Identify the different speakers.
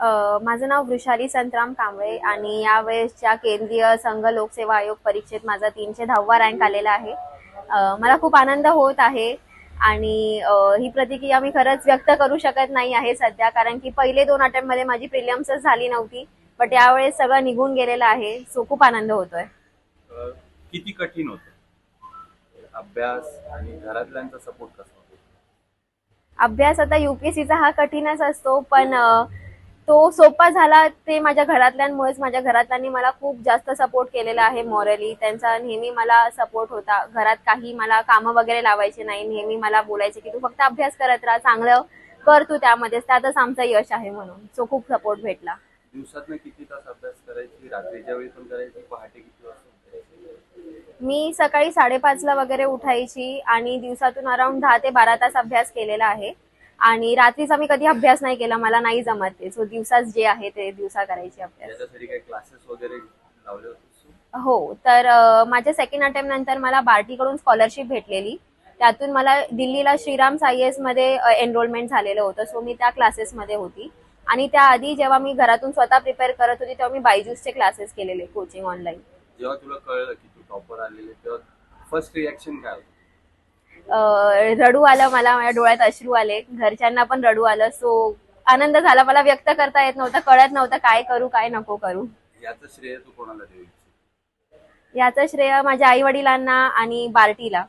Speaker 1: माझं नाव वृषाली संतराम कांबळे आणि यावेळेसच्या केंद्रीय संघ लोकसेवा आयोग परीक्षेत माझा तीनशे दहावा रँक आलेला आहे. मला खूप आनंद होत आहे आणि ही प्रतिक्रिया मी खरंच व्यक्त करू शकत नाही आहे सध्या कारण की पहिले दोन अटेम्प्टमध्ये माझी प्रिलियम्सच झाली नव्हती बट यावेळेस सगळं निघून गेलेलं आहे सो खूप आनंद होतोय.
Speaker 2: किती कठीण होतं? अभ्यास आणि घरातल्यांचा सपोर्ट कसा
Speaker 1: अभ्यास आता युपीएससीचा हा कठीणच असतो पण तो सोपा झाला ते माझ्या घरातल्यांमुळेच. माझ्या घरातल्यांनी मला खूप जास्त सपोर्ट केलेला आहे मॉरली त्यांचा नेहमी मला सपोर्ट होता. घरात काही मला कामं वगैरे लावायचे नाही. नेहमी मला बोलायचे की तू फक्त अभ्यास करत राहा चांगलं कर तू त्यामध्येच. त्यातच आमचं यश आहे म्हणून. सो खूप सपोर्ट भेटला.
Speaker 2: दिवसातनं किती तास अभ्यास करायची? रात्रीच्या वेळी पण करायची? पहाटे किती वाजता उठायची?
Speaker 1: मी सकाळी साडेपाचला वगैरे उठायची आणि दिवसातून अराउंड दहा ते बारा तास अभ्यास केलेला आहे. आणि रात्रीचा मी कधी अभ्यास नाही केला मला नाही जमत ते. सो दिवसाच जे आहे ते दिवसा करायची अभ्यास.
Speaker 2: याच्यासाठी काही क्लासेस वगैरे लावले होते
Speaker 1: हो तर अ, माझ्या सेकंड अटेम्प्ट नंतर मला बार्टीकडून स्कॉलरशिप भेटलेली. त्यातून मला दिल्लीला श्रीराम सायसमध्ये एनरोलमेंट झालेलं होतं. सो मी त्या क्लासेसमध्ये होती. आणि त्याआधी जेव्हा मी घरातून स्वतः प्रिपेअर करत होती तेव्हा मी बायजूसचे क्लासेस केलेले कोचिंग ऑनलाईन
Speaker 2: जेव्हा तुला कळलं की तू टॉपर आलेले तेव्हा फर्स्ट रिॲक्शन काय होतं?
Speaker 1: रडू आलं मला माझ्या डोळ्यात अश्रू आले. घरच्यांना पण रडू आलं. सो आनंद झाला. मला व्यक्त करता येत नव्हतं कळत नव्हतं काय करू काय नको करू.
Speaker 2: याचं श्रेय तू कोणाला देऊ?
Speaker 1: याचं श्रेय माझ्या आई वडिलांना आणि बार्टीला.